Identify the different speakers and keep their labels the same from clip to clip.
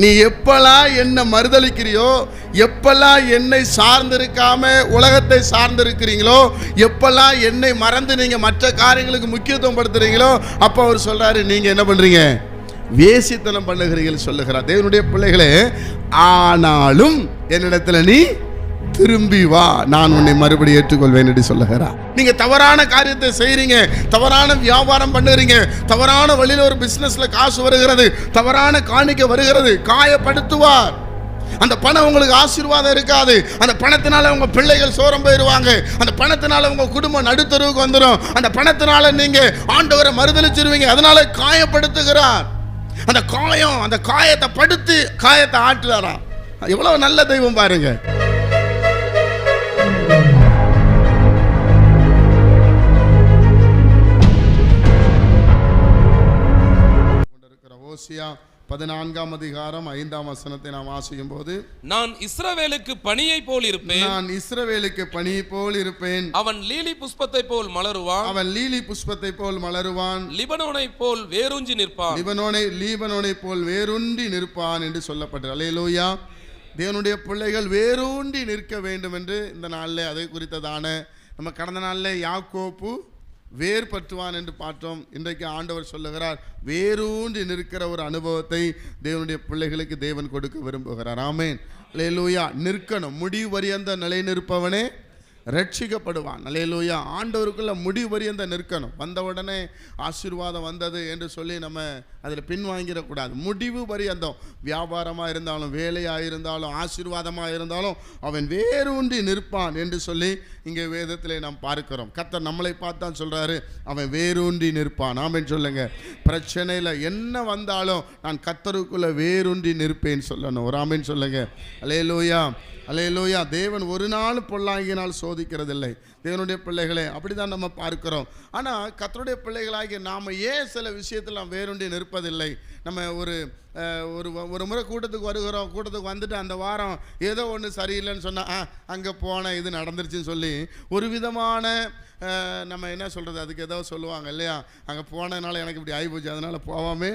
Speaker 1: நீ எப்பெல்லாம் என்னை மறுதளிக்கிறியோ எப்பெல்லாம் என்னை சார்ந்திருக்காம உலகத்தை சார்ந்திருக்கிறீங்களோ எப்பெல்லாம் என்னை மறந்து நீங்கள் மற்ற காரியங்களுக்கு முக்கியத்துவம் படுத்துறீங்களோ அப்போ அவர் சொல்கிறாரு நீங்கள் என்ன பண்ணுறீங்க வேசித்தனம் பண்ணுகிறீர்கள் சொல்லுகிறார். தேவனுடைய பிள்ளைகளே ஆனாலும் என்னிடத்துல நீ திரும்பி வா நான் உன்னை மறுபடியும் ஏற்றுக்கொள்வேன் என்று சொல்லுகிறார். நீங்க தவறான காரியத்தை செய்றீங்க தவறான வியாபாரம் பண்ணுறீங்க தவறான வழியில் ஒரு பிசினஸ்ல காசு வருகிறது தவறான காணிக்க வருகிறது காயப்படுத்துவார். அந்த பணம் உங்களுக்கு ஆசீர்வாதம் இருக்காது. அந்த பணத்தினால உங்க பிள்ளைகள் சோரம் போயிருவாங்க அந்த பணத்தினால உங்க குடும்பம் நடுத்தருவுக்கு வந்துடும் அந்த பணத்தினால நீங்க ஆண்டவரை மறுதளிச்சிருவீங்க அதனால காயப்படுத்துகிறார். அந்த காயம் அந்த காயத்தை படுத்து காயத்தை ஆட்டுறாராம். எவ்வளவு நல்ல தெய்வம் பாருங்க. ஓசியா பதினான்காம் அதிகாரம் ஐந்தாம் வசனத்தை நாம் வாசிக்கும் போது
Speaker 2: நான் இஸ்ரவேலுக்கு பணியை போல் இருப்பேன்.
Speaker 1: நான் இஸ்ரவேலுக்கு பனி போல் இருப்பேன்.
Speaker 2: அவன் லீலி புஷ்பத்தை போல் மலருவான்.
Speaker 1: அவன் லீலி புஷ்பத்தை போல் மலருவான்.
Speaker 2: லிபனோனை போல் வேரூஞ்சி நிற்பான்.
Speaker 1: லிபனோனை லீபனோனை போல் வேரூன்றி நிற்பான் என்று சொல்லப்பட்டது. அலையலூயா தேவனுடைய பிள்ளைகள் வேரூன்றி நிற்க வேண்டும் என்று இந்த நாளில் அதை குறித்ததான நம்ம கடந்த நாளில் யாக்கோப்பு வேர் பற்றுவான் என்று பார்த்தோம். இன்றைக்கு ஆண்டவர் சொல்லுகிறார் வேரூன்றி நிற்கிற ஒரு அனுபவத்தை தேவனுடைய பிள்ளைகளுக்கு தேவன் கொடுக்க விரும்புகிறார். ஆமேன். லேலூயா நிற்கணும். முடிவறியந்த நிலை நிற்பவனே ரட்சிக்கப்படுவான். அலையலூயா ஆண்டவருக்குள்ள முடிவு வரியந்த நிற்கணும். வந்த உடனே ஆசீர்வாதம் வந்தது என்று சொல்லி நம்ம அதில் பின்வாங்கிடக்கூடாது. முடிவு பரியந்தம். வியாபாரமாக இருந்தாலும் வேலையாக இருந்தாலும் ஆசீர்வாதமாக இருந்தாலும் அவன் வேரூன்றி நிற்பான் என்று சொல்லி இங்கே வேதத்தில் நாம் பார்க்கிறோம். கத்தர் நம்மளை பார்த்து தான் சொல்கிறாரு அவன் வேரூன்றி நிற்பான். ஆமென் சொல்லுங்க. பிரச்சனையில் என்ன வந்தாலும் நான் கத்தருக்குள்ளே வேரூன்றி நிற்பேன் சொல்லணும். ஒரு ஆமின்னு சொல்லுங்க. அலையலூயா அலையலூயா தேவன் ஒரு நாள் பொல்லாங்கினால் சோதிக்கிறதில்லை. தேவனுடைய பிள்ளைகளே அப்படிதான் நம்ம பார்க்கிறோம். ஆனால் கத்தருடைய பிள்ளைகளாகிய நாம் ஏன் சில விஷயத்தில் நாம் வேறுண்டி நிற்பதில்லை? நம்ம ஒரு ஒரு ஒரு முறை கூட்டத்துக்கு வருகிறோம். கூட்டத்துக்கு வந்துட்டு அந்த வாரம் ஏதோ ஒன்று சரியில்லைன்னு சொன்னால் ஆ அங்கே போனேன் இது நடந்துருச்சுன்னு சொல்லி ஒரு விதமான நம்ம என்ன சொல்கிறது அதுக்கு ஏதோ சொல்லுவாங்க இல்லையா? அங்கே போனதுனால எனக்கு இப்படி ஆகிப்போச்சு அதனால் போவாமே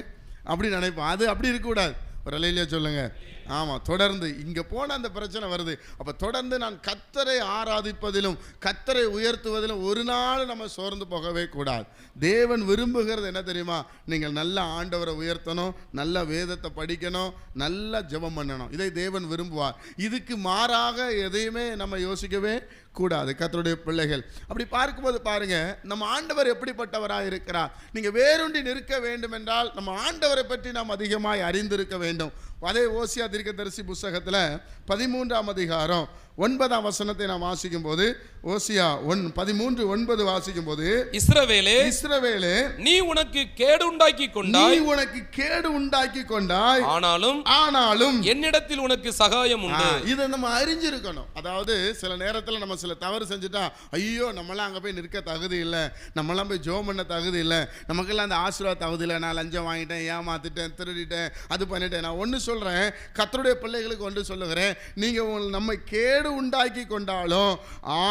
Speaker 1: அப்படி நினைப்போம். அது அப்படி இருக்கக்கூடாது. ஒரு அலையிலேயே சொல்லுங்கள் ஆமாம் தொடர்ந்து. இங்கே போன அந்த பிரச்சனை வருது. அப்போ தொடர்ந்து நான் கத்தரை ஆராதிப்பதிலும் கத்தரை உயர்த்துவதிலும் ஒரு நாள் நம்ம சோர்ந்து போகவே கூடாது. தேவன் விரும்புகிறது என்ன தெரியுமா? நீங்கள் நல்ல ஆண்டவரை உயர்த்தணும் நல்ல வேதத்தை படிக்கணும் நல்லா ஜெபம் பண்ணணும். இதை தேவன் விரும்புவார். இதுக்கு மாறாக எதையுமே நம்ம யோசிக்கவே கூடாது கத்தருடைய பிள்ளைகள். அப்படி பார்க்கும்போது பாருங்க நம்ம ஆண்டவர் எப்படிப்பட்டவராக இருக்கிறார்? நீங்கள் வேறுண்டி நிற்க வேண்டும் என்றால் நம்ம ஆண்டவரை பற்றி நாம் அதிகமாய் அறிந்திருக்க வேண்டும். அதே ஓசியா தீர்க்கதரிசி புஸ்தகத்தில் பதிமூன்றாம் அதிகாரம் ஒன்பதாம் வசனத்தை நாம் வாசிக்கும் போது ஓசியா ஒன் பதிமூன்று ஒன்பது வாசிக்கும் போது
Speaker 2: இஸ்ரவேலே
Speaker 1: இஸ்ரவேலே
Speaker 2: நீ உனக்கு கேடு உண்டாக்கி
Speaker 1: நீ
Speaker 2: கொண்டாய்
Speaker 1: உனக்கு கேடு உண்டாக்கி கொண்டாய்.
Speaker 2: ஆனாலும்
Speaker 1: ஆனாலும்
Speaker 2: என்னிடத்தில் உனக்கு சகாயம் உண்டு.
Speaker 1: இதை நம்ம அறிஞ்சிருக்கணும். அதாவது சில நேரத்தில் நம்ம சில தவறு செஞ்சுட்டா ஐயோ நம்மளாம் அங்கே போய் நிற்க தகுதி இல்லை. நம்மளாம் போய் ஜோம் பண்ண தகுதி இல்லை. நமக்கெல்லாம் அந்த ஆசீர்வாத தகுதி இல்லை. நான் லஞ்சம் வாங்கிட்டேன் ஏமாத்திட்டேன் திருடிட்டேன் அது பண்ணிட்டேன். நான் ஒன்று சொல்கிறேன் கத்தருடைய பிள்ளைகளுக்கு ஒன்று சொல்லுகிறேன். நீங்கள் உங்களை நம்ம கேடு உண்டாக்கி கொண்டாலும்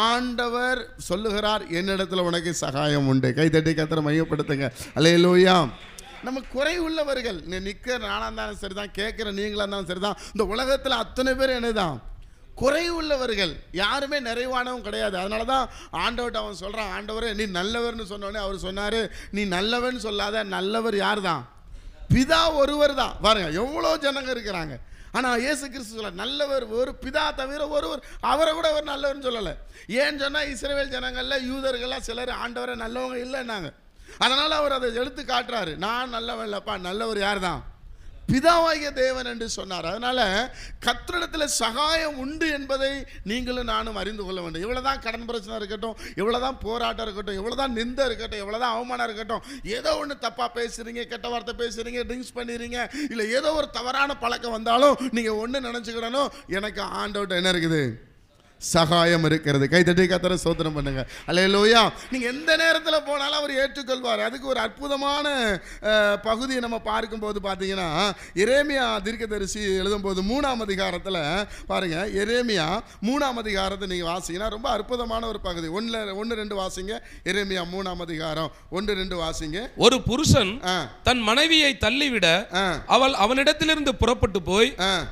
Speaker 1: ஆண்டவர் சொல்லுகிறார் என்னிடத்துல உனக்கு சகாயம் உண்டு. கைதட்டி கத்திர மையப்படுத்துங்க. அலையலூயா நம்ம குறை உள்ளவர்கள் நீ நிற்கிற நானாக இருந்தாலும் சரிதான் கேட்குற நீங்களாக இருந்தாலும் சரிதான் இந்த உலகத்தில் அத்தனை பேர் என்னதான்? குறை உள்ளவர்கள் யாருமே நிறைவானவன் கிடையாது. அதனால தான் ஆண்டவர்கிட்ட அவன் சொல்கிறான் ஆண்டவரே நீ நல்லவர்னு சொன்னோடனே அவர் சொன்னார் நீ நல்லவன் சொல்லாத நல்லவர் யார் தான் பிதா ஒருவர் தான் பாருங்க எவ்வளோ ஜனங்க இருக்கிறாங்க. ஆனால் இயேசு கிறிஸ்து சொல்ல நல்லவர் ஒரு பிதா தவிர ஒருவர் அவரை கூட ஒரு நல்லவர்னு சொல்லலை. ஏன்னு சொன்னால் இஸ்ரேல் ஜனங்களில் யூதர்கள்லாம் சிலர் ஆண்டவரை நல்லவங்க இல்லைன்னாங்க. அதனால் அவர் அதை எடுத்து காட்டுறாரு. நான் நல்லவன் இல்லைப்பா நல்லவர் யார் தான் பிதாவாகிய தேவன் என்று சொன்னார். அதனால் கத்திரிடத்தில் சகாயம் உண்டு என்பதை நீங்களும் நானும் அறிந்து கொள்ள வேண்டும். இவ்வளவுதான் கடன் பிரச்சனை இருக்கட்டும் இவ்வளவுதான் போராட்டம் இருக்கட்டும் இவ்வளவுதான் நிந்த இருக்கட்டும் இவ்வளவுதான் அவமானம் இருக்கட்டும். ஏதோ ஒன்று தப்பாக பேசுகிறீங்க கெட்ட வார்த்தை பேசுகிறீங்க ட்ரிங்க்ஸ் பண்ணிடுறீங்க இல்லை ஏதோ ஒரு தவறான பழக்கம் வந்தாலும் நீங்கள் ஒன்று நினச்சிக்கிடணும் எனக்கு ஆண்டவுட் என்ன இருக்குது? சகாயம் இருக்கிறது. கைத்தட்டி கத்தரை சோதனம் பண்ணுங்க. அல்லேலூயா நீங்க எந்த நேரத்தில் போனாலும் அவர் ஏற்றுக்கொள்வார். அதுக்கு ஒரு அற்புதமான பகுதியை நம்ம பார்க்கும்போது பார்த்தீங்கன்னா எரேமியா தீர்க்கதரிசி எழுதும்போது மூணாம் அதிகாரத்தில் பாருங்க எரேமியா மூணாம் அதிகாரத்தை நீங்கள் வாசிங்கன்னா ரொம்ப அற்புதமான ஒரு பகுதி. ஒன்றில் ஒன்று ரெண்டு வாசிங்க. எரேமியா மூணாம் அதிகாரம். ஒன்று ரெண்டு வாசிங்க.
Speaker 2: ஒரு புருஷன் தன் மனைவியை தள்ளிவிட அவள் அவனிடத்திலிருந்து புறப்பட்டு போய்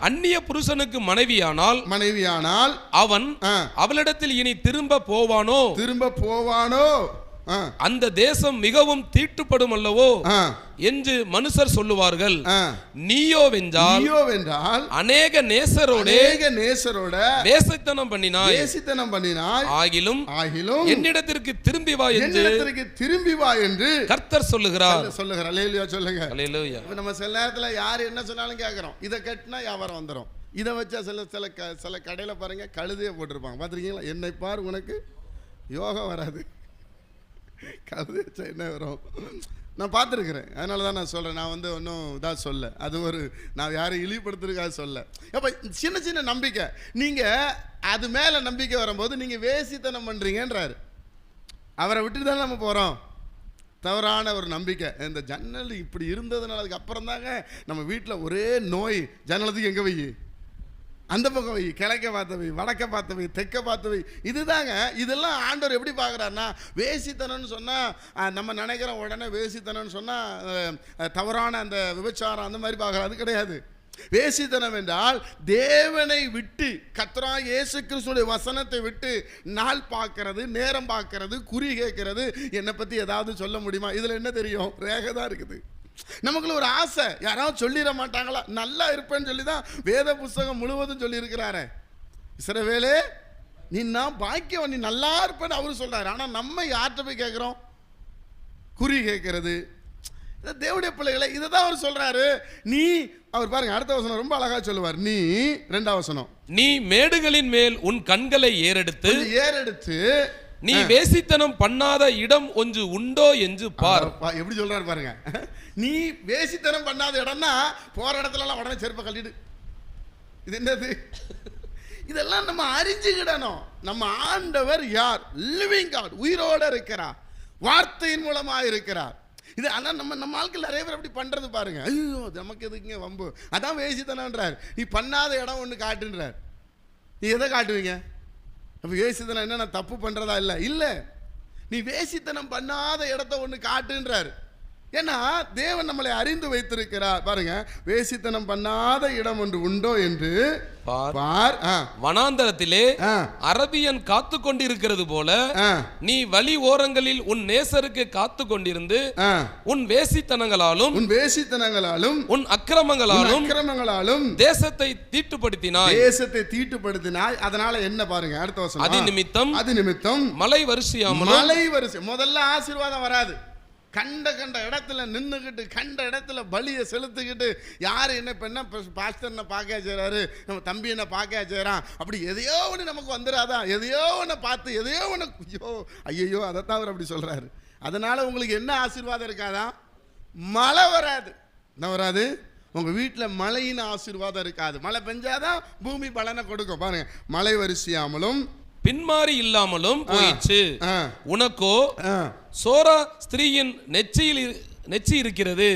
Speaker 2: அந்நிய புருஷனுக்கு மனைவியானால்
Speaker 1: மனைவியானால்
Speaker 2: அவன் அவளிடத்தில் இனி திரும்ப போவானோ?
Speaker 1: திரும்ப போவானோ?
Speaker 2: அந்த தேசம் மிகவும் தீட்டுப்படும் அல்லவோ? என்று மனுஷர் சொல்லுவார்கள். நீயோ வென்றால்
Speaker 1: ஐயோ வென்றால்
Speaker 2: அநேக நேசரோடே
Speaker 1: அநேக நேசரோட
Speaker 2: வேசத்தனம் பண்ணினாய்.
Speaker 1: தேசித்தனம் பண்ணினாய்.
Speaker 2: ஆகிலும்
Speaker 1: ஆகிலும்
Speaker 2: என்னிடத்திற்கு திரும்பி வா என்று
Speaker 1: என்னிடத்திற்கு திரும்பி வா என்று
Speaker 2: கர்த்தர் சொல்லுகிறார்.
Speaker 1: சொல்லுகிற அல்லேலூயா சொல்லுங்க.
Speaker 2: அல்லேலூயா.
Speaker 1: நம்ம சில நேரத்துல யார் என்ன சொன்னாலும் கேட்குறோம் இதை கட்டினா வியாபாரம் வந்துடும் இதை வச்சா சில சில க சில கடையில் பாருங்கள் கழுதையை போட்டிருப்பாங்க. பார்த்துருக்கீங்களா? என்னை பார் உனக்கு யோகம் வராது. கழுதை வச்சா என்ன வரும்? நான் பார்த்துருக்குறேன். அதனால தான் நான் சொல்கிறேன் நான் வந்து ஒன்றும் இதாக சொல்ல. அது ஒரு நான் யாரையும் இழிவுபடுத்துறதுக்காக சொல்ல. அப்போ சின்ன சின்ன நம்பிக்கை. நீங்கள் அது மேலே நம்பிக்கை வரும்போது நீங்கள் வேசித்தனம் பண்ணுறீங்கன்றாரு அவரை விட்டு தானே நம்ம போகிறோம் தவறான ஒரு நம்பிக்கை. இந்த ஜன்னல் இப்படி இருந்ததுனால அதுக்கப்புறம் தாங்க நம்ம வீட்டில் ஒரே நோய். ஜன்னலத்துக்கு எங்கே வை அந்த பக்கம் வை கிழக்க பார்த்தவை வடக்க பார்த்தவை தெற்க பார்த்தவை இதுதாங்க இதெல்லாம் ஆண்டவர் எப்படி பார்க்குறாருன்னா வேசித்தனம்னு சொன்னால் நம்ம நினைக்கிறோம் உடனே வேசித்தனம்னு சொன்னால் தவறான அந்த விபச்சாரம் அந்த மாதிரி பார்க்குறோம் அது கிடையாது. வேசித்தனம் என்றால் தேவனை விட்டு கத்ரா இயேசு கிறிஸ்துடைய வசனத்தை விட்டு நாள் பார்க்கறது நேரம் பார்க்கறது குறி கேட்கறது. என்னை பற்றி ஏதாவது சொல்ல முடியுமா? இதில் என்ன தெரியும்? ரேகை தான் இருக்குது. நமக்குள்ள ஒரு ஆசை. யாராவது சொல்லிட மாட்டாங்களா? நல்லா இருப்பேன்னு சொல்லி தான் வேத புஸ்தகம் முழுவதும் சொல்லியிருக்கிறாரே. இஸ்ரவேலே நீ நான் பாக்கியம் நீ நல்லா இருப்பேன்னு அவரு சொல்றாரு. ஆனால் நம்ம யார்கிட்ட போய் கேட்குறோம் குறி கேட்கறது இந்த தேவடைய பிள்ளைகளை இதை தான் அவர் சொல்றாரு. நீ அவர் பாருங்க அடுத்த வசனம் ரொம்ப அழகா சொல்லுவார். நீ ரெண்டாம் வசனம்.
Speaker 2: நீ மேடுகளின் மேல் உன் கண்களை ஏறெடுத்து
Speaker 1: ஏறெடுத்து
Speaker 2: நீ வேசித்தனம் பண்ணாத இடம் ஒன்று உண்டோ என்று பார்.
Speaker 1: எப்படி சொல்றாரு பாருங்க. நீ வேசித்தனம் பண்ணாத இடம்னா போற இடத்துலலாம் உடனே செருப்பை கட்டிடு இது என்னது? இதெல்லாம் நம்ம அறிஞ்சுக்கிடணும். நம்ம ஆண்டவர் யார்? லிவிங் காட் உயிரோட இருக்கிறார். வார்த்தையின் மூலமா இருக்கிறார். இது ஆனால் நம்ம நம்ம ஆட்கள் நிறைய பேர் அப்படி பண்றது பாருங்க. ஐயோ நமக்கு எதுக்குங்க வம்பு? அதான் வேசித்தனம்ன்றார். நீ பண்ணாத இடம் ஒன்று காட்டுன்றார். நீ எதை காட்டுவீங்க? அப்போ வேசித்தனம் என்ன நான் தப்பு பண்ணுறதா இல்லை? இல்லை. நீ வேசித்தனம் பண்ணாத இடத்த ஒன்று காட்டுன்றார். ஏன்னா தேவன் நம்மளை அறிந்து வைத்திருக்கிறார். பாருங்க வேசித்தனம் பண்ணாத இடம் ஒன்று உண்டோ என்று
Speaker 2: பார். வனாந்தரத்திலே அரபியன் காத்து கொண்டிருக்கிறது போல நீ வழி ஓரங்களில் உன் நேசருக்கு காத்து கொண்டிருந்து உன் வேசித்தனங்களாலும்
Speaker 1: உன் வேசித்தனங்களாலும்
Speaker 2: உன் அக்கிரமங்களாலும்
Speaker 1: அக்கிரமங்களாலும்
Speaker 2: தேசத்தை தீட்டுப்படுத்தினாய்.
Speaker 1: தேசத்தை தீட்டுப்படுத்தினாய். அதனால என்ன பாருங்க அடுத்த வசனம்.
Speaker 2: அது நிமித்தம்
Speaker 1: அது நிமித்தம்
Speaker 2: மலை வரிசையாமலும்
Speaker 1: மலை வரிசை. முதல்ல ஆசீர்வாதம் வராது. கண்ட கண்ட இடத்துல நின்றுக்கிட்டு கண்ட இடத்துல பலியை செலுத்திக்கிட்டு யார் என்ன இப்போ என்ன பாஸ்டர் என்ன பார்க்க செய்கிறாரு நம்ம தம்பி என்ன பார்க்க செய்கிறான் அப்படி எதையோ ஒன்று நமக்கு வந்துடாதா எதையோ ஒன்று பார்த்து எதையோ ஒன்று ஐயோ ஐயோ அதைத்தான் அவர் அப்படி சொல்கிறாரு அதனால் உங்களுக்கு என்ன ஆசீர்வாதம் இருக்காதா? மழை வராது. என்ன வராது? உங்கள் வீட்டில் மழையின் ஆசீர்வாதம் இருக்காது. மழை பெஞ்சாதான் பூமி பலனை கொடுக்கும். பாருங்க மழை வரிசையாமலும்
Speaker 2: பின்மாறி இல்லாமலும்
Speaker 1: ஆ
Speaker 2: உனக்கோ சோரா ஸ்திரீயின் நெச்சியில் நெச்சி இருக்கிறது.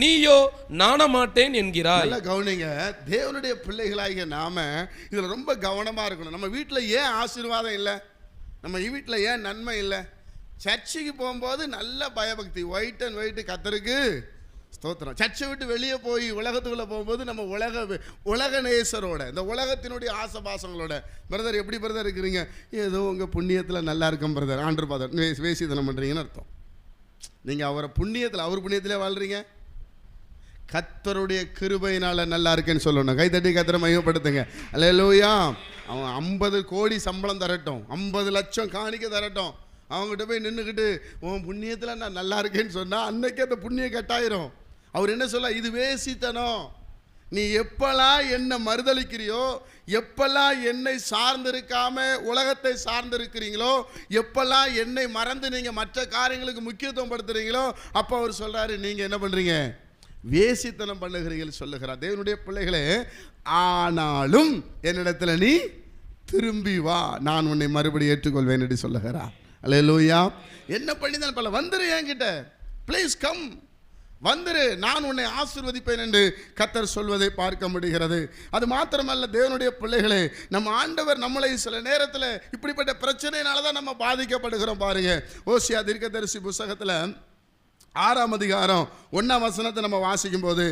Speaker 2: நீயோ நாணமாட்டேன் என்கிறாய்.
Speaker 1: நல்லா கவனிங்க. தேவனுடைய பிள்ளைகளாகிய நாம இதுல ரொம்ப கவனமா இருக்கணும். நம்ம வீட்டில் ஏன் ஆசீர்வாதம் இல்லை? நம்ம வீட்டில் ஏன் நன்மை இல்லை? சர்ச்சுக்கு போகும்போது நல்ல பயபக்தி. ஒயிட் அண்ட் ஒயிட் கத்தருக்கு. ஸ்தோத்திரம். சர்ச்சை விட்டு வெளியே போய் உலகத்துக்குள்ளே போகும்போது நம்ம உலக உலக நேசரோட இந்த உலகத்தினுடைய ஆசபாசங்களோட பிரதர் எப்படி பிரதர் இருக்கிறீங்க? ஏதோ உங்கள் புண்ணியத்தில் நல்லா இருக்கும் பிரதர் ஆண்டர் பாதர் வேசிதனம் பண்ணுறீங்கன்னு அர்த்தம். நீங்கள் அவரை புண்ணியத்தில் அவர் புண்ணியத்திலே வாழ்கிறீங்க கத்தருடைய கிருபையினால் நல்லா இருக்கேன்னு சொல்லணும். கைத்தட்டி கத்தரை மையப்படுத்துங்க அல்லேலூயா அவன் ஐம்பது கோடி சம்பளம் தரட்டும். ஐம்பது லட்சம் காணிக்க தரட்டும். அவங்ககிட்ட போய் நின்றுக்கிட்டு உன் புண்ணியத்தில் நான் நல்லா இருக்கேன்னு சொன்னால் அன்னைக்கே அந்த புண்ணியம் கட்டாயிரும். அவர் என்ன சொல்ல இது வேசித்தனம். நீ எப்பெல்லாம் என்னை மறுதளிக்கிறியோ எப்பெல்லாம் என்னை சார்ந்திருக்காம உலகத்தை சார்ந்திருக்கிறீங்களோ எப்பெல்லாம் என்னை மறந்து நீங்கள் மற்ற காரியங்களுக்கு முக்கியத்துவம் படுத்துறீங்களோ அப்போ அவர் சொல்கிறாரு நீங்கள் என்ன பண்ணுறீங்க வேசித்தனம் பண்ணுகிறீர்கள் சொல்லுகிறார். தேவனுடைய பிள்ளைகளே ஆனாலும் என்னிடத்துல நீ திரும்பி வா. நான் உன்னை மறுபடியும் ஏற்றுக்கொள்வேன் என்று சொல்லுகிறார். அல்லேலூயா என்ன பண்ணி தான் பல வந்துரு என்கிட்ட. ப்ளீஸ் கம் வந்துரு நான் உன்னை ஆசிர்வதிப்பேன் என்று கத்தர் சொல்வதை பார்க்க முடிகிறது. அது மாத்திரமல்ல தேவனுடைய பிள்ளைகளே நம்ம ஆண்டவர் நம்மளை சில நேரத்தில் இப்படிப்பட்ட பிரச்சனையினால தான் நம்ம பாதிக்கப்படுகிறோம் பாருங்க. ஓசியா தீர்க்கதரிசி புஸ்தகத்தில் ஆறாம் அதிகாரம் ஒன்றாம் வசனத்தை நம்ம வாசிக்கும் போது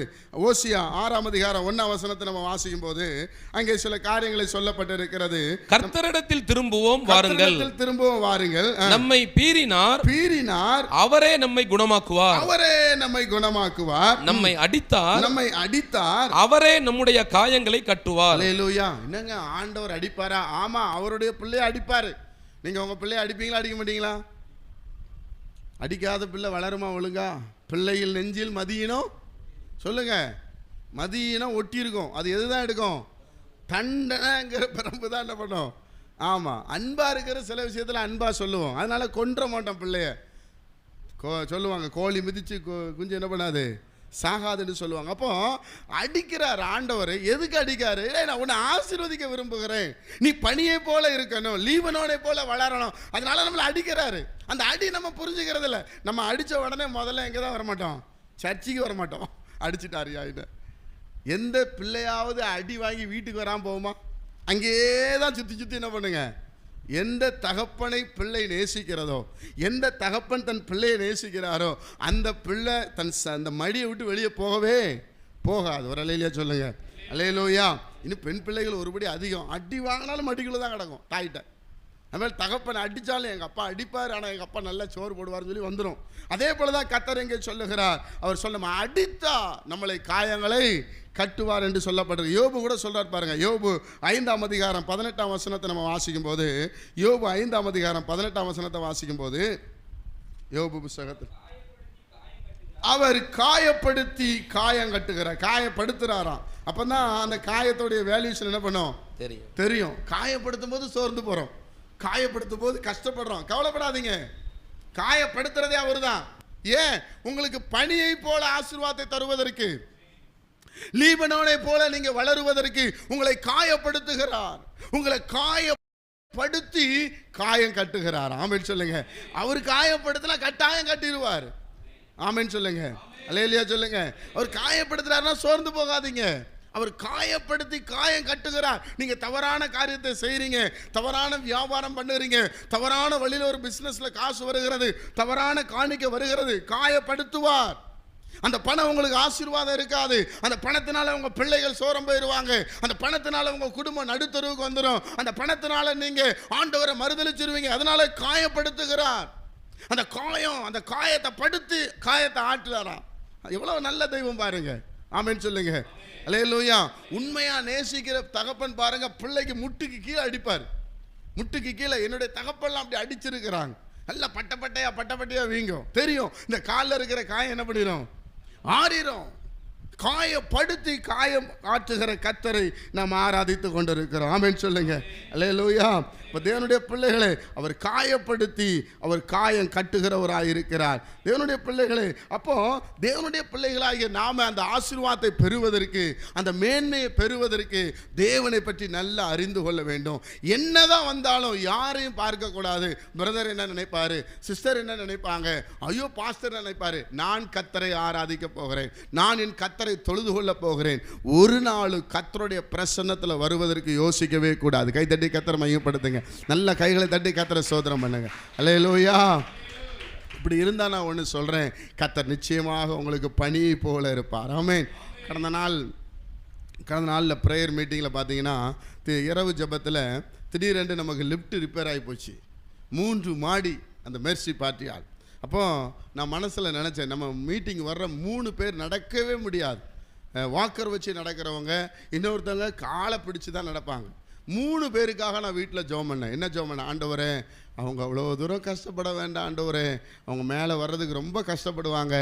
Speaker 1: ஓசியா ஆறாம் அதிகாரம் ஒன்றாம் வசனத்தை நம்ம வாசிக்கும் போது அங்கே சில காரியங்களை சொல்லப்பட்டிருக்கிறது.
Speaker 2: கர்த்தரிடத்தில் திரும்புவோம் வாருங்கள்.
Speaker 1: திரும்பவும் வாருங்கள்.
Speaker 2: நம்மை பீறினார்
Speaker 1: பீறினார்.
Speaker 2: அவரே நம்மை குணமாக்குவார்.
Speaker 1: அவரே நம்மை குணமாக்குவார்.
Speaker 2: நம்மை அடித்தார்
Speaker 1: நம்மை அடித்தார்.
Speaker 2: அவரே நம்முடைய காயங்களை கட்டுவார்.
Speaker 1: அல்லேலூயா என்னங்க ஆண்டவர் அடிப்பாரா? ஆமா அவருடைய பிள்ளைய அடிப்பாரு. நீங்க உங்க பிள்ளைய அடிப்பீங்களா அடிக்க மாட்டீங்களா? அடிக்காத பிள்ளை வளருமா ஒழுங்கா? பிள்ளையில் நெஞ்சில் மதியினம் சொல்லுங்க. மதியினம் ஒட்டி இருக்கும். அது தான் எடுக்கும்? தண்டனைங்கிற பரம்பு தான் என்ன பண்ணும்? ஆமாம் அன்பாக இருக்கிற சில விஷயத்தில் அன்பாக சொல்லுவோம். அதனால் கொன்ற மாட்டோம் பிள்ளைய. கோ சொல்லுவாங்க கோழி மிதித்து கு- குஞ்சு என்ன பண்ணாது? சாகாதுன்னு சொல்லுவாங்க. அப்போ அடிக்கிறார் ஆண்டவர் எதுக்கு அடிக்காரு? நான் உன்னை ஆசீர்வதிக்க விரும்புகிறேன். நீ பணியை போல இருக்கணும் லீவனோட போல வளரணும். அதனால நம்மளை அடிக்கிறாரு. அந்த அடி நம்ம புரிஞ்சுக்கிறது இல்லை நம்ம அடித்த உடனே முதல்ல எங்கே தான் வரமாட்டோம்? சர்ச்சுக்கு வரமாட்டோம். அடிச்சிட்டாரு யாயிட்ட. எந்த பிள்ளையாவது அடி வாங்கி வீட்டுக்கு வராமல் போகுமா? அங்கேயே தான் சுற்றி சுற்றி என்ன பண்ணுங்க? எந்த தகப்பனை பிள்ளை நேசிக்கிறதோ எந்த தகப்பன் தன் பிள்ளையை நேசிக்கிறாரோ அந்த பிள்ளை தன் ச- அந்த மடியை விட்டு வெளியே போகவே போகாது. ஒரு அலையிலையா சொல்லுங்கள் அலையிலோயா. இன்னும் பெண் பிள்ளைகள் ஒருபடி அதிகம். அடி வாங்கினாலும் மடிக்குள்ளே தான் கிடக்கும். தாயிட்ட. அதுமாதிரி தகப்பனை அடித்தாலும் எங்கள் அப்பா அடிப்பார் ஆனால் எங்கள் அப்பா நல்லா சோறு போடுவார்னு சொல்லி வந்துடும் அதே போல தான் கத்தர் எங்கே சொல்லுகிறார். அவர் சொல்ல அடித்தா நம்மளை காயங்களை கட்டுவார் என்று சொல்லப்படுறது யோபு கூட சொல்றார் பாருங்க. யோபு ஐந்தாம் அதிகாரம் பதினெட்டாம் வசனத்தை நம்ம வாசிக்கும் போது யோபு ஐந்தாம் அதிகாரம் பதினெட்டாம் வசனத்தை வாசிக்கும் போது யோபு புஸ்தகத்தில் அவர் காயப்படுத்தி காயம் கட்டுகிறார். காயப்படுத்துறாராம். அப்பதான் அந்த காயத்தோடைய வேல்யூஷன் என்ன பண்ணும்?
Speaker 2: தெரியும்.
Speaker 1: தெரியும். காயப்படுத்தும் போது சோர்ந்து போறோம். காயப்படுத்தும் போது கஷ்டப்படுறோம். கவலைப்படாதீங்க. காயப்படுத்துறதே அவர்தான். ஏன்? உங்களுக்கு பணியை போல ஆசீர்வாதத்தை தருவதற்கு லீபனோனை போல நீங்க வளருவதற்கு உங்களை காயப்படுத்துகிறார். உங்களை காயப்படுத்தி காயம் கட்டுகிறார். ஆமென் சொல்லுங்க. அவர் காயப்படுத்தினா கட்டாயம் கட்டிடுவார். ஆமென் சொல்லுங்க. அல்லேலியா சொல்லுங்க. அவர் காயப்படுத்துறாருன்னா சோர்ந்து போகாதீங்க. அவர் காயப்படுத்தி காயம் கட்டுகிறார். நீங்கள் தவறான காரியத்தை செய்கிறீங்க தவறான வியாபாரம் பண்ணுறீங்க. தவறான வழியில் ஒரு பிஸ்னஸில் காசு வருகிறது. தவறான காணிக்க வருகிறது. காயப்படுத்துவார். அந்த பணம் உங்களுக்கு ஆசீர்வாதம் இருக்காது. அந்த பணத்தினால உங்கள் பிள்ளைகள் சோரம் போயிடுவாங்க அந்த பணத்தினால உங்கள் குடும்பம் நடுத்தருவுக்கு வந்துடும் அந்த பணத்தினால நீங்கள் ஆண்டவரை மறுதளிச்சிருவீங்க அதனால காயப்படுத்துகிறார். அந்த காயம் அந்த காயத்தை படுத்து காயத்தை ஆட்டுறாராம் எவ்வளோ நல்ல தெய்வம் பாருங்க. ஆமென்னு சொல்லுங்கள் அல்லேலூயா உண்மையாக நேசிக்கிற தகப்பன் பாருங்க பிள்ளைக்கு முட்டுக்கு கீழே அடிப்பார். முட்டுக்கு கீழே என்னுடைய தகப்பெல்லாம் அப்படி அடிச்சிருக்கிறாங்க. நல்லா பட்டப்பட்டையா பட்டப்பட்டையா வீங்கும். தெரியும் இந்த காலில் இருக்கிற காயம் என்ன பண்ணிடும் ஆறிடும் காயப்படுத்தி காயம் ஆற்றுகிற கத்தரை நாம் ஆராதித்து கொண்டிருக்கிறோம். ஆமென் சொல்லுங்க. அல்லேலூயா. இப்போ தேவனுடைய பிள்ளைகளை அவர் காயப்படுத்தி அவர் காயம் கட்டுகிறவராக இருக்கிறார். தேவனுடைய பிள்ளைகளை அப்போ தேவனுடைய பிள்ளைகளாகிய நாம் அந்த ஆசீர்வாதத்தை பெறுவதற்கு அந்த மேன்மையை பெறுவதற்கு தேவனை பற்றி நல்லா அறிந்து கொள்ள வேண்டும். என்னதான் வந்தாலும் யாரையும் பார்க்கக்கூடாது. பிரதர் என்ன நினைப்பாரு? சிஸ்டர் என்ன நினைப்பாங்க? ஐயோ பாஸ்டர் என்ன நினைப்பாரு? நான் கத்தரை ஆராதிக்க போகிறேன். நான் என் கத்தரை தொழுது கொள்ள போகிறேன். ஒரு நாள் கத்தருடைய பிரசன்னத்தில் வருவதற்கு யோசிக்கவே கூடாது. கை தட்டி கத்தரை மையப்படுத்துங்க. நல்ல கைகளை தட்டி கத்தரை சோதனம் பண்ணுங்க. அல்லேலூயா இப்படி இருந்தால் நான் ஒன்று சொல்கிறேன் கத்தர் நிச்சயமாக உங்களுக்கு பணி போல இருப்பார். ஆமென் கடந்த நாள் கடந்த நாளில் ப்ரேயர் மீட்டிங்கில் பார்த்தீங்கன்னா தி- இரவு ஜெபத்தில் திடீரென்று நமக்கு லிஃப்ட் ரிப்பேர் ஆகி போச்சு. மூன்று மாடி அந்த மெர்சி பார்ட்டியால் அப்போ நான் மனசில் நினச்சேன் நம்ம மீட்டிங் வர்ற மூணு பேர் நடக்கவே முடியாது. வாக்கர் வச்சு நடக்கிறவங்க இன்னொருத்தவங்க காலை பிடிச்சு தான் நடப்பாங்க. மூணு பேருக்காக நான் வீட்டில் ஜோம் பண்ணேன். என்ன ஜோம் பண்ணேன்? ஆண்டவரே அவங்க அவ்வளோ தூரம் கஷ்டப்பட வேண்டாம் ஆண்டவரே. அவங்க மேலே வர்றதுக்கு ரொம்ப கஷ்டப்படுவாங்க.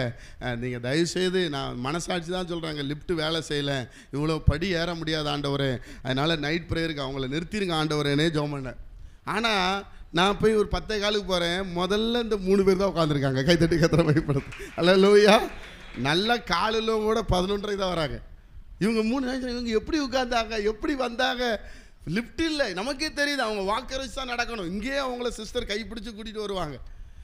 Speaker 1: நீங்கள் தயவுசெய்து நான் மனசாட்சி தான் சொல்கிறாங்க லிஃப்ட் வேலை செய்யலை. இவ்வளோ படி ஏற முடியாது ஆண்டவரே. அதனால் நைட் ப்ரேயருக்கு அவங்கள நிறுத்திடுங்க ஆண்டவரேனே ஜோம் பண்ணேன். ஆனால் நான் போய் ஒரு பத்தே காலுக்கு போகிறேன் முதல்ல இந்த மூணு பேர் தான் உட்காந்துருக்காங்க கைத்தட்டி கத்திர மைப்படுத்து அல்ல லோயா நல்லா காலில் கூட பதினொன்றரை தான் வராங்க. இவங்க மூணு இவங்க எப்படி உட்காந்தாங்க எப்படி வந்தாங்க? லிஃப்ட் இல்லை. நமக்கே தெரியுது. அவங்க வாக்கர் வச்சு தான் நடக்கணும். இங்கேயே அவங்கள சிஸ்டர் கைப்பிடிச்சு கூட்டிகிட்டு வருவாங்க.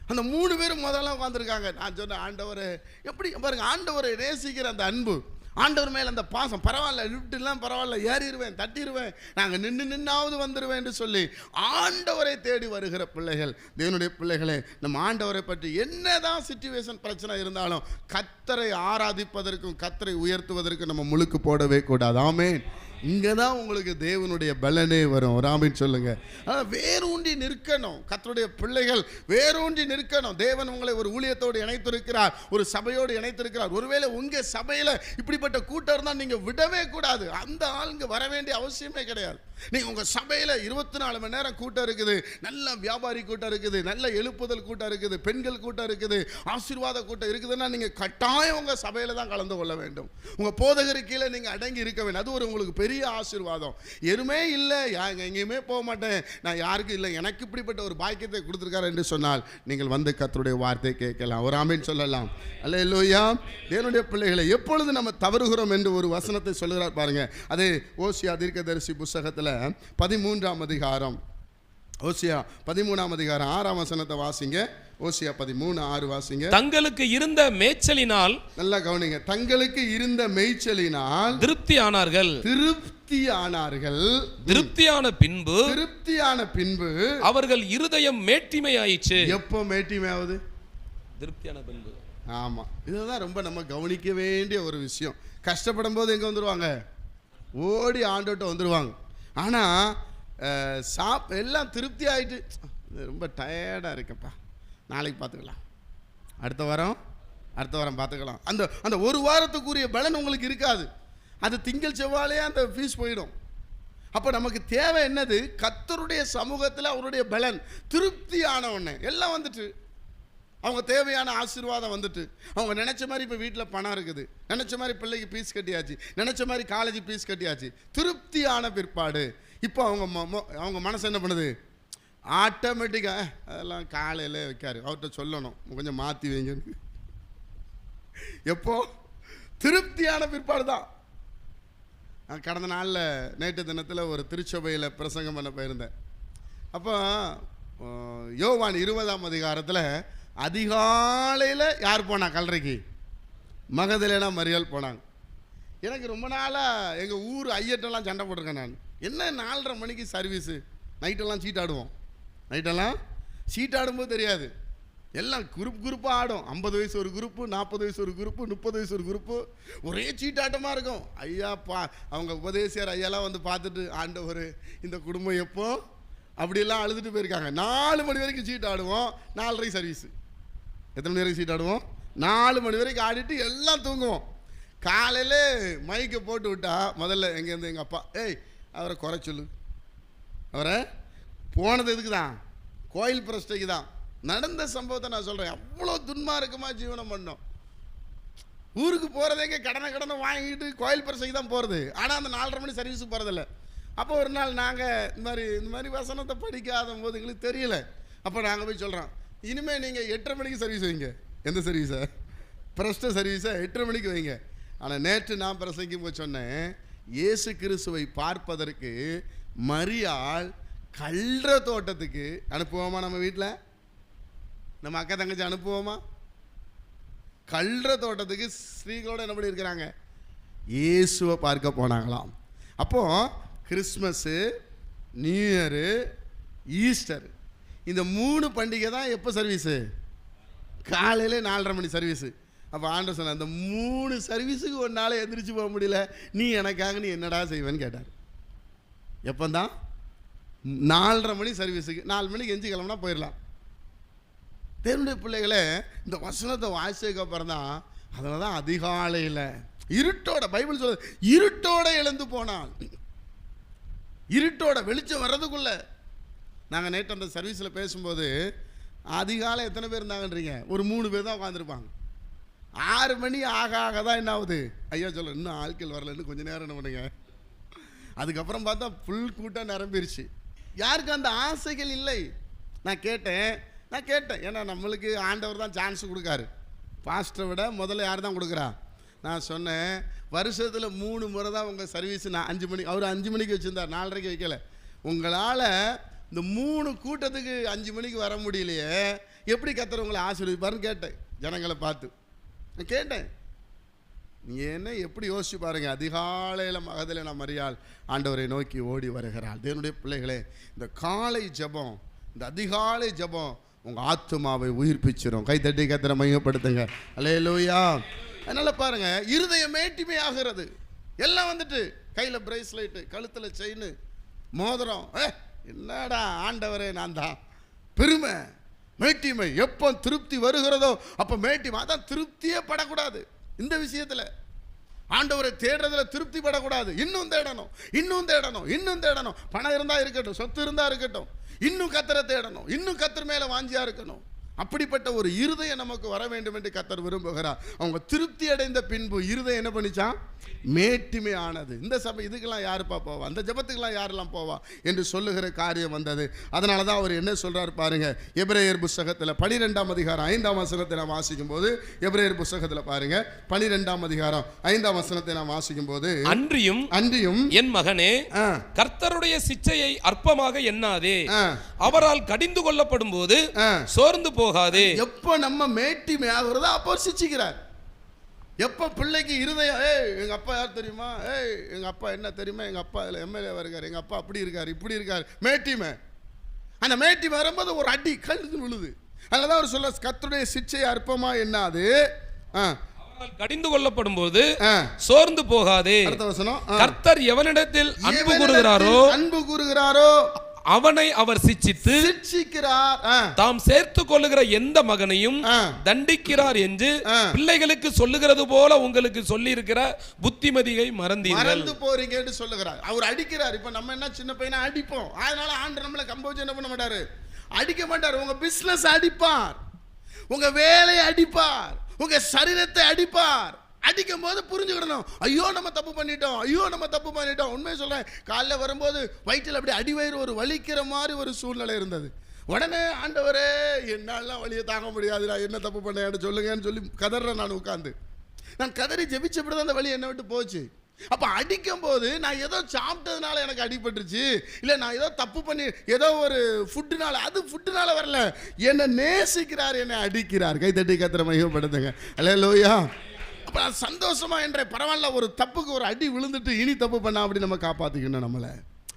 Speaker 1: அந்த மூணு பேரும் முதல்ல உட்காந்துருக்காங்க நான் சொன்னேன் ஆண்டவர் எப்படி பாருங்க ஆண்டவரை நேசிக்கிற அந்த அன்பு. ஆண்டவர் மேல் அந்த பாசம் பரவாயில்ல லிஃப்ட் பரவாயில்ல ஏறிடுவேன் தட்டிடுவேன் நாங்கள் நின்று நின்னாவது வந்துடுவேன் என்று சொல்லி ஆண்டவரை தேடி வருகிற பிள்ளைகள் தேவனுடைய பிள்ளைகளே நம்ம ஆண்டவரை பற்றி என்னதான் சுச்சுவேஷன் பிரச்சனை இருந்தாலும் கத்தரை ஆராதிப்பதற்கும் கத்தரை உயர்த்துவதற்கும் நம்ம முழுக்கு போடவே கூடாது. இங்கே தான் உங்களுக்கு தேவனுடைய பலனே வரும். ராமின் சொல்லுங்க. ஆனால் வேரூன்றி நிற்கணும். கத்தருடைய பிள்ளைகள் வேரூன்றி நிற்கணும். தேவன் உங்களை ஒரு ஊழியத்தோடு இணைத்திருக்கிறார் ஒரு சபையோடு இணைத்திருக்கிறார். ஒருவேளை உங்கள் சபையில் இப்படிப்பட்ட கூட்டம் இருந்தால் நீங்கள் விடவே கூடாது. அந்த ஆளுங்க வர வேண்டிய அவசியமே கிடையாது. நீங்கள் உங்கள் சபையில் இருபத்தி நாலு மணி நேரம் கூட்டம் இருக்குது. நல்ல வியாபாரி கூட்டம் இருக்குது. நல்ல எழுப்புதல் கூட்டம் இருக்குது. பெண்கள் கூட்டம் இருக்குது. ஆசீர்வாத கூட்டம் இருக்குதுன்னா நீங்கள் கட்டாயம் உங்கள் சபையில் தான் கலந்து கொள்ள வேண்டும். உங்கள் போதகரு கீழே நீங்கள் அடங்கி இருக்க வேண்டும். அது ஒரு உங்களுக்கு பெரிய ஆசீர்வாதம். எதுவுமே இல்லை. யாங்க எங்கேயுமே போக மாட்டேன். நான் யாருக்கும் இல்லை. எனக்கு இப்படிப்பட்ட ஒரு பாக்கியத்தை கொடுத்துருக்காரு என்று சொன்னால் நீங்கள் வந்து கத்தருடைய வார்த்தை கேட்கலாம். ஒரு ஆமீன் சொல்லலாம். அல்ல இல்லையா தேவனுடைய பிள்ளைகளை எப்பொழுது நம்ம தவறுகிறோம் என்று ஒரு வசனத்தை சொல்லுகிறார் பாருங்க. அது ஓசியா தீர்க்கதரிசி புஸ்தகத்தில் பதிமூன்றாம் அதிகாரம். ஓசியா பதிமூணாம் அதிகாரம் ஆறாம் வசனத்தை வாசிங்க. ஓசியா பதிமூணு ஆறு வாசிங்க.
Speaker 2: தங்களுக்கு இருந்த மேய்ச்சலினால்
Speaker 1: நல்லா கவனிங்க. தங்களுக்கு இருந்த மேய்ச்சலினால்
Speaker 2: திருப்தி ஆனார்கள்.
Speaker 1: திருப்தி ஆனார்கள்.
Speaker 2: திருப்தியான பின்பு
Speaker 1: திருப்தியான பின்பு
Speaker 2: அவர்கள் இருதயம் மேட்டிமையாயிற்று.
Speaker 1: எப்போ மேட்டிமையாவது?
Speaker 2: திருப்தியான பின்பு.
Speaker 1: ஆமாம் இதுதான் ரொம்ப நம்ம கவனிக்க வேண்டிய ஒரு விஷயம். கஷ்டப்படும் போது எங்கே வந்துடுவாங்க ஓடி ஆண்டோட்ட வந்துடுவாங்க ஆனால் சாப் எல்லாம் திருப்தி ஆயிட்டு ரொம்ப டயர்டாக இருக்கப்பா நாளைக்கு பார்த்துக்கலாம் அடுத்த வாரம் அடுத்த வாரம் பார்த்துக்கலாம் அந்த அந்த ஒரு வாரத்துக்குரிய பலன் உங்களுக்கு இருக்காது. அது திங்கள் செவ்வாழையே அந்த ஃபீஸ் போயிடும். அப்போ நமக்கு தேவை என்னது? கத்தருடைய சமூகத்தில் அவருடைய பலன் திருப்தியான ஒன்று எல்லாம் வந்துட்டு அவங்க தேவையான ஆசீர்வாதம் வந்துட்டு அவங்க நினச்ச மாதிரி இப்போ வீட்டில் பணம் இருக்குது நினச்ச மாதிரி பிள்ளைக்கு ஃபீஸ் கட்டியாச்சு நினச்ச மாதிரி காலேஜ் ஃபீஸ் கட்டியாச்சு திருப்தியான பிற்பாடு. இப்போ அவங்க அவங்க மனசு என்ன பண்ணுது? ஆட்டோமேட்டிக்காக அதெல்லாம் காலையில் வைக்காரு. அவர்கிட்ட சொல்லணும். கொஞ்சம் மாற்றி வைங்கன்னு எப்போ? திருப்தியான பிற்பாடு தான். நான் கடந்த நாளில் நேற்று தினத்தில் ஒரு திருச்சபையில் பிரசங்கம் பண்ண போயிருந்தேன். அப்போ யோவான் இருபதாம் அதிகாரத்தில் அதிகாலையில் யார் போனா கல்லறைக்கு மகதலேனா மரியாள் போனாங்க. எனக்கு ரொம்ப நாளாக எங்கள் ஊர் ஐயட்டெல்லாம் சண்டை போட்டிருக்கேன் நான். என்ன நாலரை மணிக்கு சர்வீஸு நைட்டெல்லாம் சீட்டாடுவோம் நைட்டெல்லாம் சீட்டாடும்போது தெரியாது. எல்லாம் குரூப் குரூப்பாக ஆடும். ஐம்பது வயசு ஒரு குரூப்பு நாற்பது வயசு ஒரு குரூப்பு முப்பது வயசு ஒரு குரூப்பு ஒரே சீட்டாட்டமாக இருக்கும். ஐயா பா அவங்க உபதேசியார் ஐயாலாம் வந்து பார்த்துட்டு ஆண்டவர் இந்த குடும்பம் எப்போ? அப்படியெல்லாம் அழுதுட்டு போயிருக்காங்க. நாலு மணி வரைக்கும் சீட் ஆடுவோம். நாலரைக்கு சர்வீஸு எத்தனை மணி வரைக்கும் சீட் ஆடுவோம்? நாலு மணி வரைக்கும் ஆடிட்டு எல்லாம் தூங்குவோம். காலையில் மைக்கை போட்டு விட்டா முதல்ல எங்கேருந்து எங்கள் அப்பா ஏய் அவரை குறை சொல்லு. அவரை போனது எதுக்கு தான் கோயில் பிரஸ்டைக்கு தான். நடந்த சம்பவத்தை நான் சொல்கிறேன் அவ்வளோ துன்மார்க்கமாக ஜீவனம் பண்ணோம். ஊருக்கு போகிறதேங்க கடனை கடனை வாங்கிட்டு கோயில் பிரசைக்கு தான் போகிறது ஆனால் அந்த நாலரை மணி சர்வீஸுக்கு போகிறதில்ல அப்போ ஒரு நாள் நாங்கள் இந்த மாதிரி இந்த மாதிரி வசனத்தை படிக்காத போது எங்களுக்கு தெரியல. அப்போ நாங்கள் போய் சொல்கிறோம் இனிமேல் நீங்கள் எட்டரை மணிக்கு சர்வீஸ் வைங்க. எந்த சர்வீஸை பிரஸ்ட சர்வீஸை எட்டரை மணிக்கு வைங்க. ஆனால் நேற்று நான் பிரசங்கும் போது சொன்னேன் இயேசு கிறிஸ்துவை பார்ப்பதற்கு மரியாள் கல்ற தோட்டத்துக்கு அனுப்புவோமா நம்ம வீட்டில் நம்ம அக்கா தங்கச்சி அனுப்புவோமா? கல்ற தோட்டத்துக்கு ஸ்ரீகளோட என்ன பண்ணியிருக்கிறாங்க? இயேசுவை பார்க்க போனாங்களாம். அப்போது கிறிஸ்மஸ்ஸு நியூ இயரு ஈஸ்டர். இந்த மூணு பண்டிகை தான் எப்போ சர்வீஸு? காலையில் நாலரை மணி சர்வீஸு. அப்போ ஆண்டர் சொன்ன அந்த மூணு சர்வீஸுக்கு ஒரு நாளை எந்திரிச்சு போக முடியல. நீ எனக்காக நீ என்னடா செய்வேன்னு கேட்டார். எப்போந்தான்? நாலரை மணி சர்வீஸுக்கு. நாலு மணிக்கு எஞ்சி கிளம்புனா போயிடலாம். தேவனுடைய பிள்ளைகளே இந்த வசனத்தை வாசிக்க அப்புறம் தான் அதனால தான் அதிகாலையில் இருட்டோட பைபிள் சொல்லுது இருட்டோட எழுந்து போனால் இருட்டோட வெளிச்சம் வர்றதுக்குள்ளே நாங்கள் நேற்று அந்த சர்வீஸில் பேசும்போது அதிகாலை எத்தனை பேர் இருந்தாங்கன்றீங்க? ஒரு மூணு பேர் தான் உட்காந்துருப்பாங்க ஆறு மணி ஆக ஆக தான் என்ன ஆகுது? ஐயா சொல்ல இன்னும் ஆட்கள் வரலன்னு கொஞ்சம் நேரம் என்ன பண்ணுங்க? அதுக்கப்புறம் பார்த்தா ஃபுல் கூட்டம் நிரம்பிருச்சு. யாருக்கு அந்த ஆசைகள் இல்லை? நான் கேட்டேன். நான் கேட்டேன். ஏன்னா நம்மளுக்கு ஆண்டவர் தான் சான்ஸ் கொடுக்காரு. பாஸ்டரை விட முதல்ல யார் தான் கொடுக்குறா? நான் சொன்னேன் வருஷத்தில் மூணு முறை தான் உங்கள் சர்வீஸ் நான் அஞ்சு மணி அவர் அஞ்சு மணிக்கு வச்சுருந்தார் நாலரைக்கு வைக்கல. உங்களால் இந்த மூணு கூட்டத்துக்கு அஞ்சு மணிக்கு வர முடியலையே. எப்படி கத்துறவங்களை உங்களை ஆசீர்வதிப்பாருன்னு கேட்டேன். ஜனங்களை பார்த்து. நான் கேட்டேன். நீங்கள் என்ன எப்படி யோசிச்சு பாருங்க. அதிகாலையில் மகதில் நான் மறியால் ஆண்டவரை நோக்கி ஓடி வருகிறாள். தேவனுடைய பிள்ளைகளே இந்த காலை ஜெபம் இந்த அதிகாலை ஜெபம் உங்கள் ஆத்மாவை உயிர்ப்பிச்சிடும் கை தட்டி கத்திர மையப்படுத்துங்க அலே லோயா அதனால் பாருங்கள் இருதயம் மேட்டிமை ஆகிறது. எல்லாம் வந்துட்டு கையில் பிரேஸ்லைட்டு கழுத்தில் செயின் மோதிரம் ஏ என்னடா ஆண்டவரே நான் தான். பெருமை. மேட்டிமை எப்போ திருப்தி வருகிறதோ அப்போ மேட்டிமை. அதான் திருப்தியே படக்கூடாது. இந்த விஷயத்தில். ஆண்டவரை தேடுறதுல திருப்தி படக்கூடாது. இன்னும் தேடணும். இன்னும் தேடணும். இன்னும் தேடணும். பணம் இருந்தால் இருக்கட்டும். சொத்து இருந்தால் இருக்கட்டும். இன்னும் கத்தரை தேடணும். இன்னும் கத்திர மேலே வாஞ்சியாக இருக்கணும். அப்படிப்பட்ட ஒரு இருதயம் நமக்கு வர வேண்டும் என்று கத்தர் விரும்புகிறார். அவங்க திருப்தி அடைந்த பின்பு இருதயம் என்ன பண்ணிச்சான் மேட்டிமை ஆனது. இந்த சபை இதுக்கெல்லாம் யாருப்பா போவா? அந்த ஜெபத்துக்கெல்லாம் யாரெல்லாம் போவா? என்று சொல்லுகிற காரியம் வந்தது. அதனால தான் அவர் என்ன சொல்றாரு பாருங்க. எபிரேயர் புஸ்தகத்தில் பனிரெண்டாம் அதிகாரம் ஐந்தாம் வசனத்தை நாம் வாசிக்கும் போது எபிரேயர் புஸ்தகத்தில் பாருங்க. பனிரெண்டாம் அதிகாரம் ஐந்தாம் வசனத்தை நாம் வாசிக்கும் போது
Speaker 2: அன்றியும்
Speaker 1: அன்றியும்
Speaker 2: என் மகனே கர்த்தருடைய சிச்சையை அற்பமாக எண்ணாதே. அவரால் கடிந்து கொள்ளப்படும் போது. சோர்ந்து போகாதே.
Speaker 1: எப்போ நம்ம மேட்டிமை ஆகுறதோ அப்போ சிச்சிக்கிறார் எப்போ பிள்ளைக்கு இருதயம் ஏய் எங்கள் அப்பா யார் தெரியுமா? ஏய் எங்கள் அப்பா என்ன தெரியுமா? எங்கள் அப்பா இதில் எம்எல்ஏ இருக்கார். எங்கள் அப்பா அப்படி இருக்கார் இப்படி இருக்கார். மேட்டிமை அந்த மேட்டிமை வரும்போது ஒரு அடி கழுது விழுது. அதில் தான் அவர் சொல்ல கத்துடைய சிச்சை அற்பமா என்னாது? ஆ.
Speaker 2: கடிந்து கொள்ளப்படும் போது சோர்ந்து போகாதே. கர்த்தர் எவனிடத்தில் அன்பு கூறுகிறாரோ
Speaker 1: அன்பு கூறுகிறாரோ
Speaker 2: அவனை அவர் சிச்சித்து
Speaker 1: சிட்சிக்கிறார் ஆ.
Speaker 2: தாம் சேர்த்து கொள்ளுகிற எந்த மகனையும். தண்டிக்கிறார் என்று. பிள்ளைகளுக்கு சொல்லுகிறது போல உங்களுக்கு சொல்லி இருக்கிற புத்திமதியை மறந்தீர்கள்.
Speaker 1: மறந்து போறீங்கன்னு சொல்லுகிறார். அவர் அடிக்கிறார். இப்ப நம்ம என்ன சின்ன பையனை அடிப்போம்? அதனால ஆண்டு நம்மளை கம்போஜ் என்ன பண்ண மாட்டாரு? அடிக்க மாட்டார். உங்க பிசினஸ் அடிப்பார். உங்க வேலையை அடிப்பார். உங்க சரீரத்தை அடிப்பார். அடிக்கும் போது புரிஞ்சுக்கிடணும். ஐயோ நம்ம தப்பு பண்ணிட்டோம். ஐயோ நம்ம தப்பு பண்ணிட்டோம். உண்மையை சொல்கிறேன் காலைல வரும்போது வயிற்றில் அப்படி அடிவயிறு ஒரு வலிக்கிற மாதிரி ஒரு சூழ்நிலை இருந்தது. உடனே ஆண்டவரே என்னாலாம் வழியை தாங்க முடியாது நான் என்ன தப்பு பண்ணேன் சொல்லுங்கன்னு சொல்லி கதறேன் நான் உட்காந்து நான் கதறி ஜெபிச்சப்படி தான் அந்த வழி என்னை விட்டு போச்சு. அப்போ அடிக்கும் போது நான் ஏதோ சாப்பிட்டதுனால எனக்கு அடிபட்டுருச்சு. இல்லை நான் ஏதோ தப்பு பண்ணி ஏதோ ஒரு ஃபுட்டுனால அது ஃபுட்டுனால வரல. என்னை நேசிக்கிறார் என்னை அடிக்கிறார். கை தட்டி கத்திர மையப்படுத்துங்க அல்ல லோயா அப்போ நான் சந்தோஷமா என்ற பரவாயில்ல ஒரு தப்புக்கு ஒரு அடி விழுந்துட்டு இனி தப்பு பண்ணா அப்படி நம்ம காப்பாற்றிக்கணும் நம்மளை.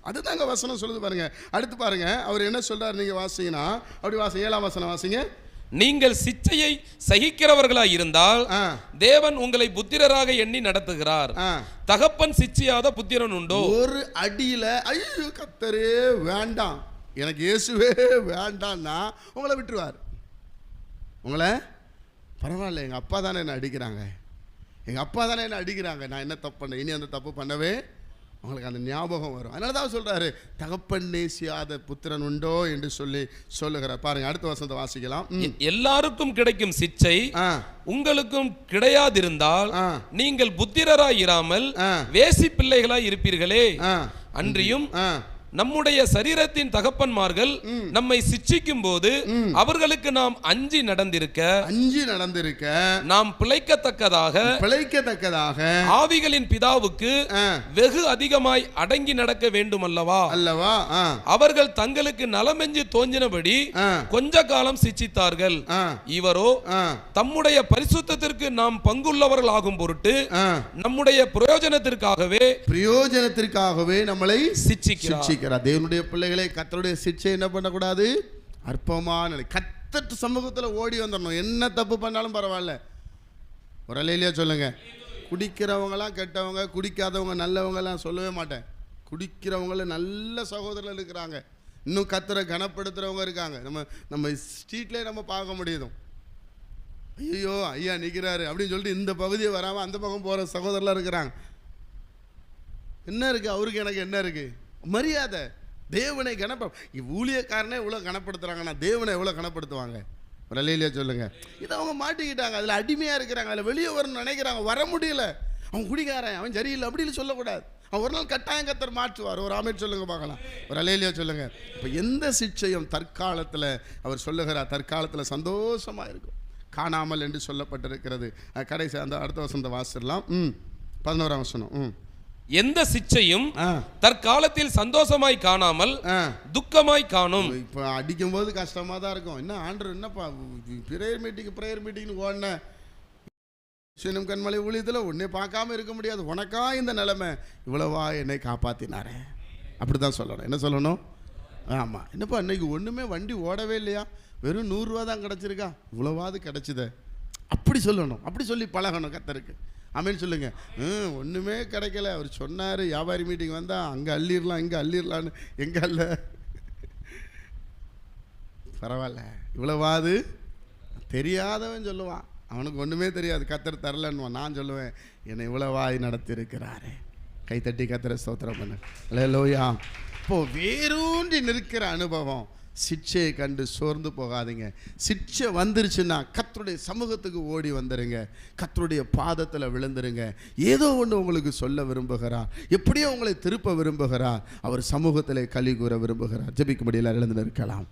Speaker 1: அதுதாங்க வசனம் சொல்லுது பாருங்க. அடுத்து பாருங்க அவர் என்ன சொல்றாரு நீங்க வாசிங்கன்னா அப்படி வாசிங்க ஏழாம் வசனம் வாசிங்க.
Speaker 2: நீங்கள் சிச்சையை சகிக்கிறவர்களாய் இருந்தால் தேவன் உங்களை புத்திரராக எண்ணி நடத்துகிறார். தகப்பன் சிச்சியாத புத்திரன் உண்டோ?
Speaker 1: ஒரு அடியில் ஐயோ கத்தரே வேண்டாம். எனக்கு இயேசுவே வேண்டாம்னா உங்களை விட்டுருவார். உங்களை? பரவாயில்ல எங்கள் அப்பா தானே என்னை அடிக்கிறாங்க. எங்கள் அப்பா தானே என்ன அடிக்கிறாங்க? நான் என்ன தப்பு பண்ணேன் இனி அந்த தப்பு பண்ணவே உங்களுக்கு அந்த ஞாபகம் வரும். அதனால தான் சொல்கிறாரு தகப்பன் நேசியாத புத்திரன் உண்டோ? என்று சொல்லி சொல்லுகிறார். பாருங்க அடுத்த வசனத்தை வாசிக்கலாம்.
Speaker 2: எல்லாருக்கும் கிடைக்கும் சிச்சை உங்களுக்கும் கிடையாதிருந்தால். நீங்கள் புத்திரராய் இராமல். வேசி பிள்ளைகளாய் இருப்பீர்களே அன்றியும் நம்முடைய சரீரத்தின் தகப்பன்மார்கள் நம்மை சிட்சிக்கும் போது அவர்களுக்கு நாம் அஞ்சி நடந்திருக்க
Speaker 1: அஞ்சு நடந்திருக்க
Speaker 2: நாம் பிழைக்கத்தக்கதாக
Speaker 1: பிழைக்கத்தக்கதாக
Speaker 2: ஆவிகளின் பிதாவுக்கு வெகு அதிகமாய் அடங்கி நடக்க வேண்டுமல்லவா?
Speaker 1: அல்லவா? ஆ.
Speaker 2: அவர்கள் தங்களுக்கு நலமெஞ்சு தோன்றினபடி கொஞ்ச காலம் சிச்சித்தார்கள். இவரோ தம்முடைய பரிசுத்தத்திற்கு நாம் பங்குள்ளவர்கள் ஆகும் பொருட்டு நம்முடைய பிரயோஜனத்திற்காகவே
Speaker 1: பிரயோஜனத்திற்காகவே நம்மளை
Speaker 2: சிட்சிக்கிறார்
Speaker 1: சிக்ஷிக்கிறார் தேவனுடைய பிள்ளைகளே கத்தருடைய சிக்ஷை என்ன பண்ணக்கூடாது? அற்பமான கத்தட்டு சமூகத்தில் ஓடி வந்துடணும் என்ன தப்பு பண்ணாலும் பரவாயில்ல. ஒரு அலையிலேயே குடிக்கிறவங்களாம் கெட்டவங்க குடிக்காதவங்க நல்லவங்கலாம் சொல்லவே மாட்டேன். குடிக்கிறவங்கள நல்ல சகோதரர்கள் இருக்கிறாங்க. இன்னும் கத்தரை கனப்படுத்துகிறவங்க இருக்காங்க. நம்ம நம்ம ஸ்ட்ரீட்லேயே நம்ம பார்க்க முடியுதும் ஐயோ ஐயா நிற்கிறாரு அப்படின்னு சொல்லிட்டு இந்த பகுதியை வராமல் அந்த பக்கம் போகிற சகோதரர்லாம் இருக்கிறாங்க. என்ன இருக்குது அவருக்கு எனக்கு என்ன இருக்குது மரியாதை. தேவனை கனப்ப ஊழியக்காரனே இவ்வளோ கனப்படுத்துகிறாங்கன்னா தேவனை எவ்வளோ கனப்படுத்துவாங்க? ஒரு சொல்லுங்கள் சொல்லுங்க. இதை அவங்க மாட்டிக்கிட்டாங்க. அதில் அடிமையாக இருக்கிறாங்க. அதில் வெளியே வரணும்னு நினைக்கிறாங்க. வர முடியல. அவன் குடிக்காரன் அவன் சரியில்லை அப்படின்னு சொல்லக்கூடாது. அவன் ஒரு நாள் கட்டாயம் கத்தர் மாற்றுவார். ஒரு ஆமேட் சொல்லுங்க பார்க்கலாம். ஒரு அலையிலேயே சொல்லுங்க. இப்போ எந்த சிக்ஷையும் தற்காலத்தில் அவர் சொல்லுகிறார் தற்காலத்தில் சந்தோஷமாக இருக்கும். காணாமல் என்று சொல்லப்பட்டிருக்கிறது. கடைசி அந்த அடுத்த வசந்த வாசிடலாம் ம். பதினோராம் வசனம். ம்.
Speaker 2: எந்த சிச்சையும் தற்காலத்தில் சந்தோஷமாய் காணாமல் துக்கமாய் காணும்.
Speaker 1: இப்போ அடிக்கும்போது கஷ்டமாக தான் இருக்கும். என்ன ஆண்டர் என்னப்பா ப்ரேயர் மீட்டிங் ப்ரேயர் மீட்டிங்னு ஓடின? சின்னம் கண்மலை ஊழியத்தில் உன்னை பார்க்காம இருக்க முடியாது. உனக்கா இந்த நிலைமை. இவ்வளவா என்னை காப்பாத்தினாரே. அப்படி தான் சொல்லணும். என்ன சொல்லணும்? ஆமாம் என்னப்பா இன்னைக்கு ஒன்றுமே வண்டி ஓடவே இல்லையா? வெறும் நூறுரூவா தான் கிடச்சிருக்கா? இவ்வளவாது கிடச்சிதே. அப்படி சொல்லணும். அப்படி சொல்லி பழகணும் கத்தருக்கு. அமைன்னு சொல்லுங்க. ம் ஒன்றுமே கிடைக்கல. அவர் சொன்னார் வியாபாரி மீட்டிங் வந்தால் அங்கே அள்ளிடலாம் இங்கே அள்ளிடலான்னு எங்கே அல்ல? பரவாயில்ல. இவ்வளவாது? தெரியாதவன் சொல்லுவான். அவனுக்கு ஒன்றுமே தெரியாது. கத்தர் தரலன்னுவான். நான் சொல்லுவேன் என்னை இவ்வளவாய் நடத்தியிருக்கிறாரே. கைத்தட்டி கத்திர ஸ்தோத்திரம் பண்ணு. லோயா இப்போது வேரூன்றி நிற்கிற அனுபவம். சிச்சையை கண்டு சோர்ந்து போகாதீங்க. சிட்சை வந்துருச்சுன்னா கத்தருடைய சமூகத்துக்கு ஓடி வந்துருங்க. கத்தருடைய பாதத்தில் விழுந்துருங்க. ஏதோ ஒன்று உங்களுக்கு சொல்ல விரும்புகிறார் எப்படியோ உங்களை திருப்ப விரும்புகிறார் அவர் சமூகத்தில் கலி கூற விரும்புகிறார். ஜெபிக்கும்படியில் எழுந்து நிற்கலாம்.